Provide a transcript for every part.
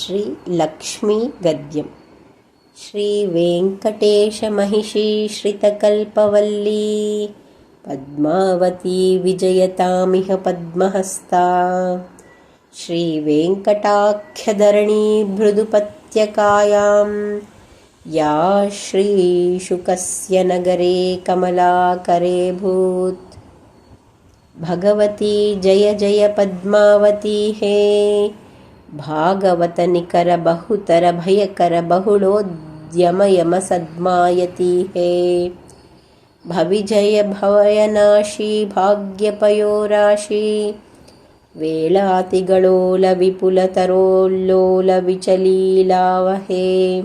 श्रीलक्ष्मीगद्यं श्रीवेङ्कटेशमहिषी श्रितकल्पवल्ली पद्मावती विजयतामिह पद्महस्ता। श्रीवेङ्कटाख्यधरणी मृदुपत्यकायां या श्रीशुकस्य नगरे कमलाकरेभूत् भगवती जय जय पद्मावती हे भागवतनिकर बहुतर भयकर बहुलोद्यमयमसद्मायती हे। भविजय भवयनाशी भाग्यपयोराशी वेलातिगलोलविपुलतरोल्लोलविचलीलावहे।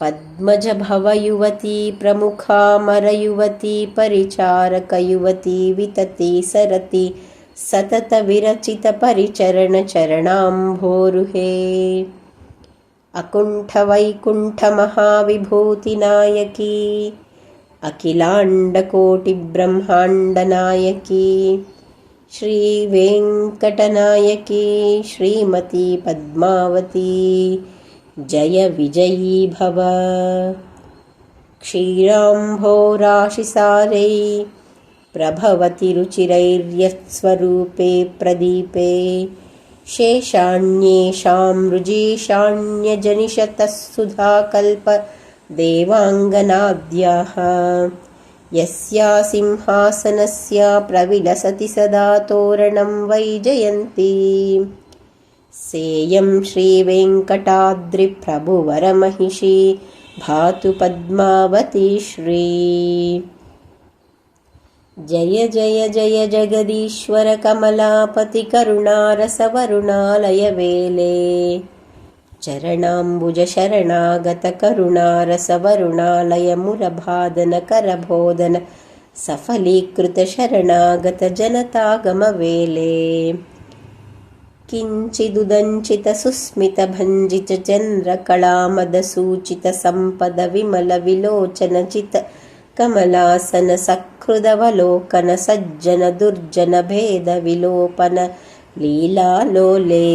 पद्मजभवयुवती प्रमुखामरयुवती परिचारकयुवती वितती सरति सततविरचितपरिचरणचरणाम्भोरुहे। अकुण्ठवैकुण्ठमहाविभूतिनायकी अखिलाण्डकोटिब्रह्माण्डनायकी श्रीवेङ्कटनायकी श्रीमती पद्मावती। जय विजयी भव। क्षीराम्भोराशिसारै प्रभवति रुचिरैर्यत्स्वरूपे प्रदीपे। शेषाण्येषां रुजीषाण्यजनिषतः सुधाकल्पदेवाङ्गनाद्याः यस्या सिंहासनस्य प्रविलसति सदा तोरणं वैजयन्ती सेयं श्रीवेङ्कटाद्रिप्रभुवरमहिषी भातु पद्मावती श्री जय जय जय जगदीश्वर कमलापति करुणारसवरुणालयवेले चरणाम्बुजशरणागतकरुणारसवरुणालयमुरभादनकरबोधन सफलीकृतशरणागतजनतागमवेले किञ्चिदुदञ्चितसुस्मितभञ्जितचन्द्रकलामदसूचितसम्पदविमलविलोचनचित कमलासनसकृदवलोकनसज्जनदुर्जनभेदविलोपनलीलालोले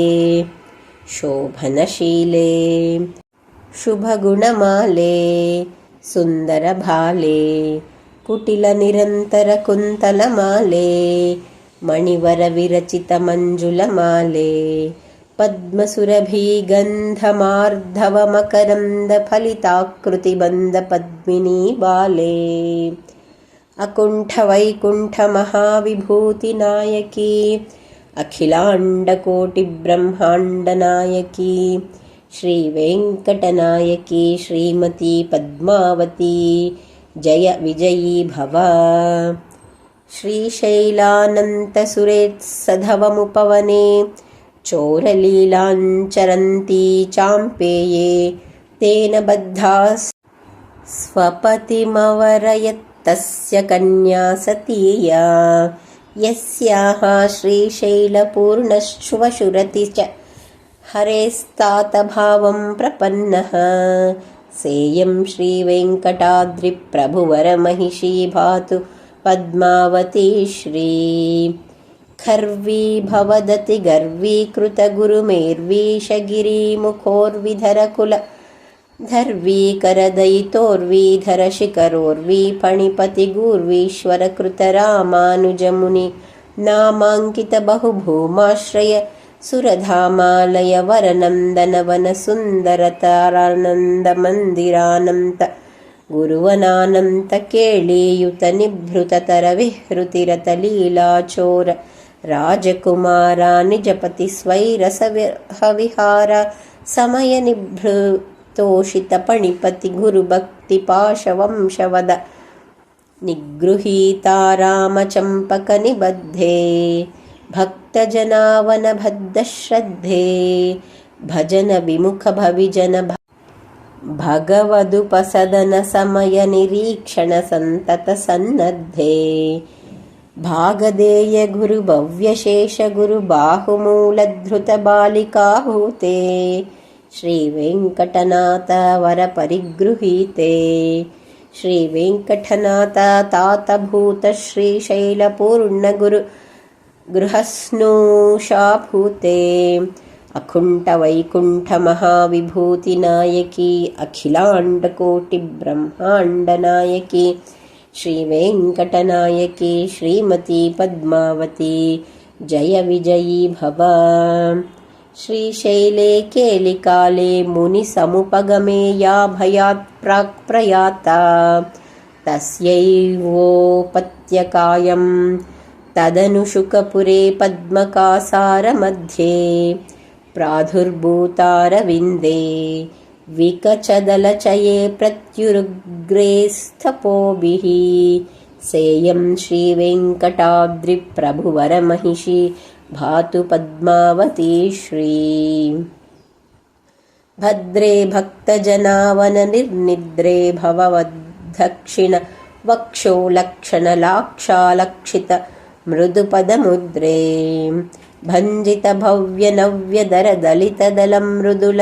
शोभनशीले शुभगुणमाले सुन्दरभाले कुटिलनिरन्तरकुन्तलमाले मणिवरविरचितमञ्जुलमाले पद्मसुरभीगन्धमार्धवमकरन्दफलिताकृतिबन्धपद्मिनी बाले। अकुण्ठवैकुण्ठमहाविभूतिनायकी। अखिलाण्डकोटिब्रह्माण्डनायकी। श्रीवेङ्कटनायकी। श्रीमती पद्मावती। जय विजयी भव। श्रीशैलानन्तसुरेत्सधवमुपवने चोरलीलाञ्चरन्ती चाम्पेये तेन बद्धा स्वपतिमवरयत्तस्य कन्या सतीया। यस्याः श्रीशैलपूर्णश्वशुरति च हरेस्तातभावं प्रपन्नः। सेयं श्रीवेङ्कटाद्रिप्रभुवरमहिषी भातु पद्मावती श्री खर्वी भवदति गर्वीकृतगुरुमेर्वीशगिरिमुखोर्विधरकुल धर्वीकरदयितोर्वीधरशिखरोर्वी फणिपतिगूर्वीश्वरकृतरामानुजमुनि नामाङ्कितबहुभूमाश्रय सुरधामालयवरनन्दनवनसुन्दरतारानन्दमन्दिरानन्त गुरुवनानन्तकेळीयुतनिभृततरविहृतिरतलीलाचोर राजकुमारा निजपतिस्वैरसविहार समयनिभृतोषितपणिपतिगुरुभक्तिपाशवंशवद निगृहीता रामचम्पकनिबद्धे भक्तजनावनभद्रश्रद्धे भजनविमुखभविजन भगवदुपसदनसमयनिरीक्षणसन्ततसन्नद्धे भागधेयगुरुभव्यशेषगुरुबाहुमूलधृतबालिकाभूते श्रीवेङ्कटनाथ वरपरिगृहीते श्रीवेङ्कटनाथ तातभूतश्रीशैलपूर्णगुरु गृहस्नूषाभूते अकुण्ठवैकुण्ठमहाविभूतिनायकी अखिलाण्डकोटिब्रह्माण्डनायकी श्रीवेङ्कटनायकी श्रीमती पद्मावती। जय विजयी भव श्रीशैले केलिकाले मुनिसमुपगमे या भयात् प्राक्प्रयाता तस्यैवोपत्यकायं तदनुशुकपुरे पद्मकासारमध्ये। प्रादुर्भूतारविन्दे विकचदलचये प्रत्युरुग्रे स्थपोभिः सेयं श्रीवेङ्कटाद्रिप्रभुवरमहिषी भातु पद्मावती श्री। भद्रे भक्तजनावननिर्निद्रे भववद्धक्षिण वक्षो लक्षणलाक्षालक्षित मृदुपदमुद्रे। भञ्जितभव्यनव्यदरदलितदलं मृदुल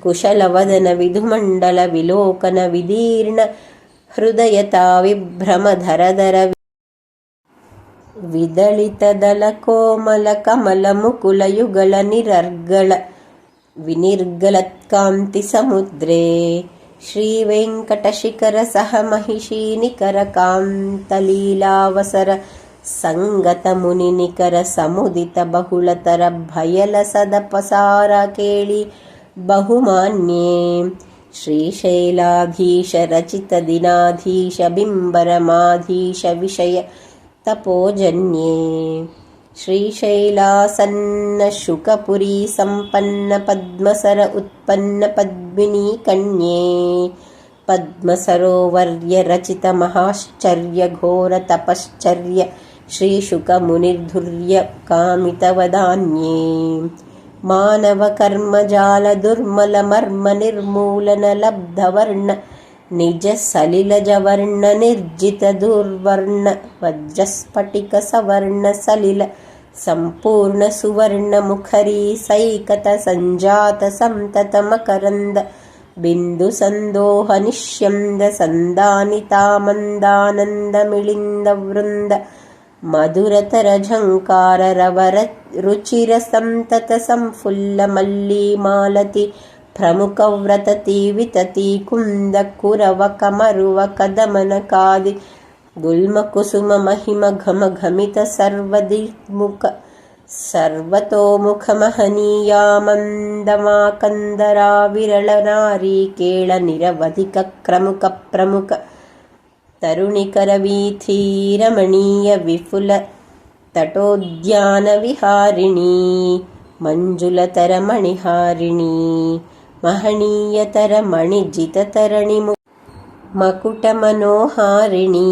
ಕುಶಲವದನ ವಿಧುಮಂಡಲ ವಿಲೋಕನ ವಿದೀರ್ಣ ಹೃದಯತಾ ವಿಭ್ರಮಧರಧರ ವಿದಳಿತದಲ ಕೋಮಲ ಕಮಲ ಮುಕುಲಯುಗಳ ನಿರರ್ಗಳ ವಿನಿರ್ಗಲತ್ಕಾಂತಿ ಸಮುದ್ರೇ ಶ್ರೀವೆಂಕಟಶಿಖರ ಸಹ ಮಹಿಷಿ ನಿಖರ ಕಾಂತಲೀಲಾವಸರ ಸಂಗತ ಮುನಿ ನಿಖರ ಸಮುದಿತ ಬಹುಳತರ ಭಯಲಸದ ಪಸಾರ ಕೇಳಿ बहुमान्ये। श्रीशैलाधीशरचितदिनाधीशबिम्बरमाधीशविषय तपोजन्ये श्रीशैलासन्नशुकपुरी सम्पन्नपद्मसर उत्पन्नपद्मिनी कन्ये पद्मसरोवर्यरचितमहाश्चर्यघोरतपश्चर्य श्रीशुकमुनिर्धुर्य कामितवदान्ये मानवकर्मजालदुर्मलमर्मनिर्मूलनलब्धवर्ण निजसलिलजवर्णनिर्जितदुर्वर्ण वज्रस्फटिकसवर्णसलिल सम्पूर्णसुवर्णमुखरी सैकतसञ्जातसन्ततमकरन्द बिन्दुसन्दोहनिष्यन्दसन्दानितामन्दानन्दमिळिन्दवृन्द मधुरतरझङ्काररवररुचिरसन्ततसंफुल्लमल्लीमालति प्रमुखव्रतती वितती कुन्दकुरवकमरुवकदमनकादि गुल्मकुसुममहिमघमघमित सर्वदिमुख सर्वतोमुखमहनीयामन्दमाकन्दरा विरलनारीकेळनिरवधिकक्रमुकप्रमुख तरुणिकरवीथीरमणीयविपुलतटोद्यानविहारिणी मञ्जुलतरमणिहारिणी महनीयतरमणिजिततरणिमु मकुटमनोहारिणी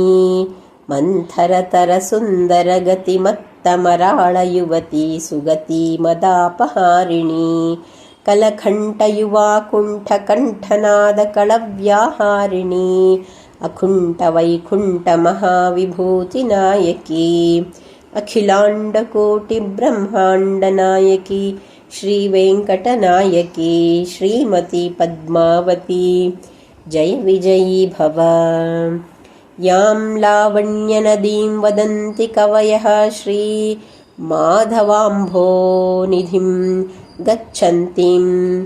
मन्थरतरसुन्दरगतिमत्तमराळयुवती सुगती मदापहारिणी कलकण्ठयुवा अकुण्ठवैकुण्ठमहाविभूतिनायकी अखिलाण्डकोटिब्रह्माण्डनायकी श्रीवेङ्कटनायकी श्रीमती पद्मावती। जय विजयी भव। यां लावण्यनदीं वदन्ति कवयः श्रीमाधवाम्भोनिधिं गच्छन्तीं।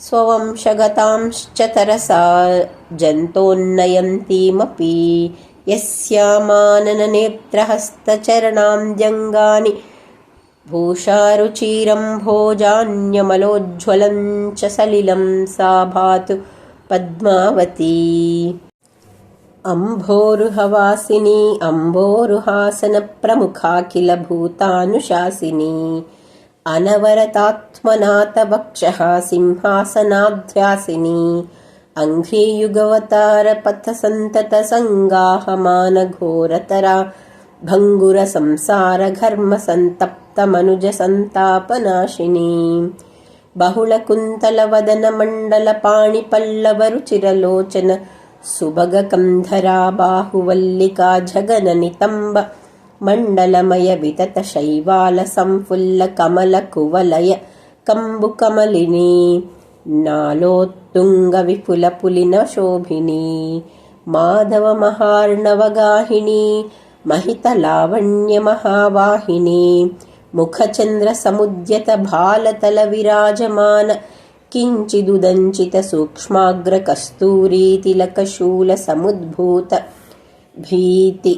स्ववंशगतांश्च तरसा जन्तोन्नयन्तीमपि यस्यामानननेत्रहस्तचरणाम्द्यङ्गानि भूषारुचिरम्भोजान्यमलोज्ज्वलं च सलिलं सा भातु पद्मावती। अम्भोरुहवासिनी अम्भोरुहासनप्रमुखाखिलभूतानुशासिनी। अनवरतात्मनाथवक्षः सिंहासनाध्यासिनी अङ्घ्रीयुगवतारपथसन्ततसङ्गाहमानघोरतरा भङ्गुरसंसारघर्मसन्तप्तमनुजसन्तापनाशिनी। बहुलकुन्तलवदनमण्डलपाणिपल्लवरुचिरलोचन सुभगकन्धरा बाहुवल्लिका जगननितम्ब मण्डलमयविततशैवालसंफुल्लकमलकुवलय कम्बुकमलिनी నాలోత్తుంగ విపుల పులిన శోభిని మాధవ మహార్ణవగాహిని మహిత లావణ్య మహావాహిని ముఖచంద్ర సముద్యత భాలతల విరాజమాన కించిదుదంచిత సూక్ష్మాగ్ర కస్తూరీతిలకశూల సముద్భూత భీతి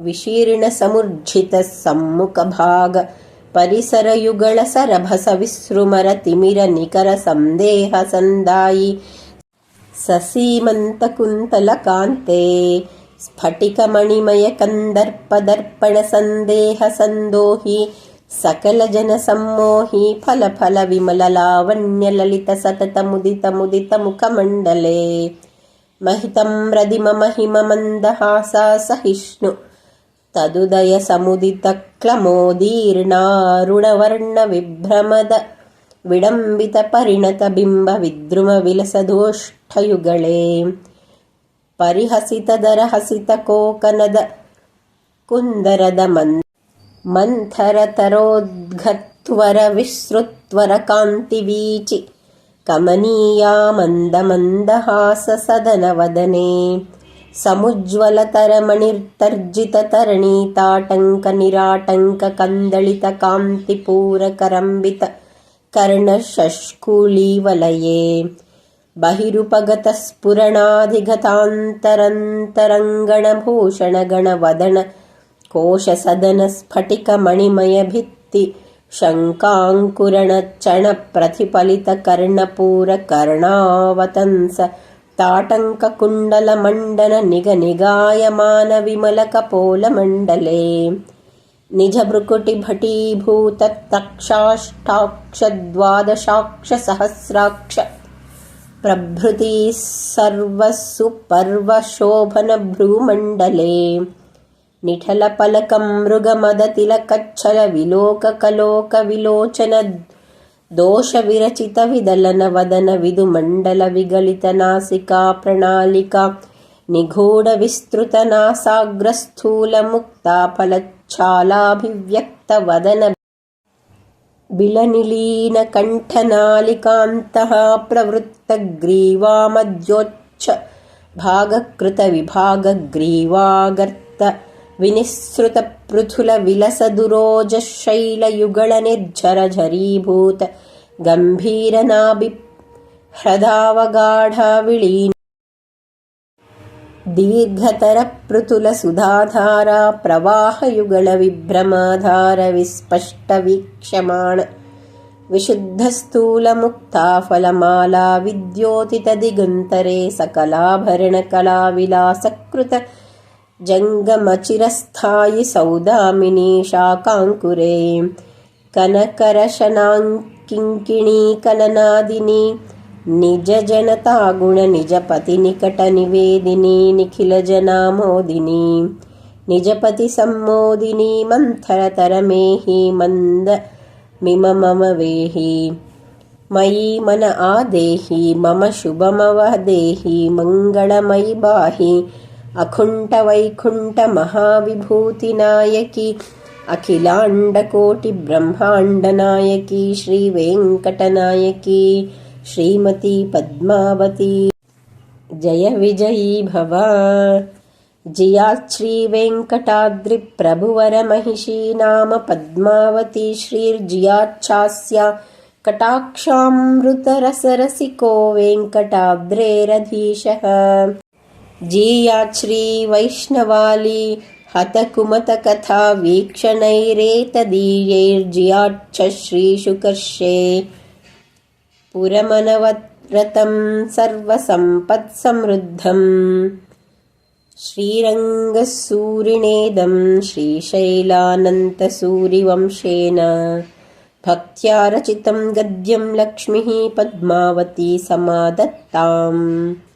విశీర్ణ సముర్జిత సమ్ముఖ భాగ सम्मुखभाग परिसरयुगळसरभसविसृमरतिमिरनिकरसन्देहसन्दायि ससीमन्तकुन्तलकान्ते स्फटिकमणिमयकन्दर्पदर्पणसन्देहसन्दोहि सकलजनसम्मोहि फलफलविमललावण्यललितसततमुदितमुदितमुखमण्डले महितं रदिममहिममन्दहासा सहिष्णु ತದುದಯ ಸಮುದಿತ ಕ್ಲಮೋದೀರ್ಣಾರುಣವರ್ಣವಿಭ್ರಮದ ವಿಡಂಬಿತ ಪರಿಣತ ಬಿಂಬ ವಿದ್ರುಮ ವಿಲಸದೋಷ್ಠಯುಗಳೇ. ಪರಿಹಸಿತದರ ಕೋಕನದ ಕುಂದರದ ಮನ್, ಮಂಥರ ತರೋದ್ಘತ್ವರ ವಿಶ್ರುತ್ವರ ಕಾಂತಿವೀಚಿ ಕಮನೀಯ ಮಂದ ಮಂದಹಾಸ ಸದನ समुज्ज्वलतरमणिर्तर्जिततरणीताटङ्कनिराटङ्ककन्दलितकान्तिपूरकरम्बित कर्णशष्कुलीवलये। बहिरुपगतस्फुरणाधिगतान्तरन्तरङ्गणभूषणगणवदन कोशसदनस्फटिकमणिमयभित्ति शङ्काङ्कुरणच्चणप्रतिफलितकर्णपूरकर्णावतंस ताटङ्ककुण्डलमण्डननिगनिगायमानविमलकपोलमण्डले। निजभ्रुकुटिभटीभूतत्तक्षाष्टाक्षद्वादशाक्षसहस्राक्ष प्रभृति सर्वसुपर्वशोभनभ्रूमण्डले। निठलपलकं मृगमदतिलकच्छलविलोककलोकविलोचन दोषविरचितविदलनवदनविदुमण्डलविगलितनासिका प्रणालिका निगूढविस्तृतनासाग्रस्थूलमुक्ताफलच्छालाभिव्यक्तवदन बिलनिलीनकण्ठनालिकान्तः प्रवृत्तग्रीवामध्योच्छ भागकृतविभागग्रीवागर्त विनिःसृतपृथुलविलसदुरोजशैलयुगळनिर्झरझरीभूत गम्भीरनाभिह्रदावगाढाविळीन् दीर्घतरपृथुलसुधाधारा प्रवाहयुगलविभ्रमाधारविस्पष्टवीक्ष्यमाण विशुद्धस्थूलमुक्ताफलमाला विद्योतितदिगन्तरे सकलाभरणकलाविलासकृत जङ्गमचिरस्थायि सौदामिनी शाकाङ्कुरे कनकरशनाङ्किङ्किणीकलनादिनी निजजनतागुणनिजपतिनिकटनिवेदिनी निखिलजनामोदिनी निजपतिसम्मोदिनी मन्थरतरमेहि मन्द मिम मम वेहि मयि मन आदेहि मम शुभमवदेहि मङ्गलमयि बाहि अकुण्ठवैकुण्ठमहाविभूतिनायकि अखिलाण्डकोटिब्रह्माण्डनायकी श्रीवेङ्कटनायकी श्रीमती पद्मावती। जय विजयी भव जियाच्छ्रीवेङ्कटाद्रिप्रभुवरमहिषी नाम पद्मावती श्रीर्जियाच्छास्या कटाक्षामृतरसरसिको वेङ्कटाद्रेरधीशः जीयाच्छ्रीवैष्णवाली हतकुमतकथा वीक्षणैरेतदीयैर्जियाच्छ श्रीशुकर्षे पुरमनवरतं सर्वसम्पत्समृद्धम्। श्रीरङ्गसूरिणेदं श्रीशैलानन्तसूरिवंशेन भक्त्या रचितं गद्यं लक्ष्मीः पद्मावती समादत्ताम्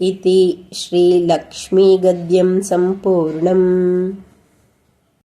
इति श्रीलक्ष्मीगद्यं सम्पूर्णम्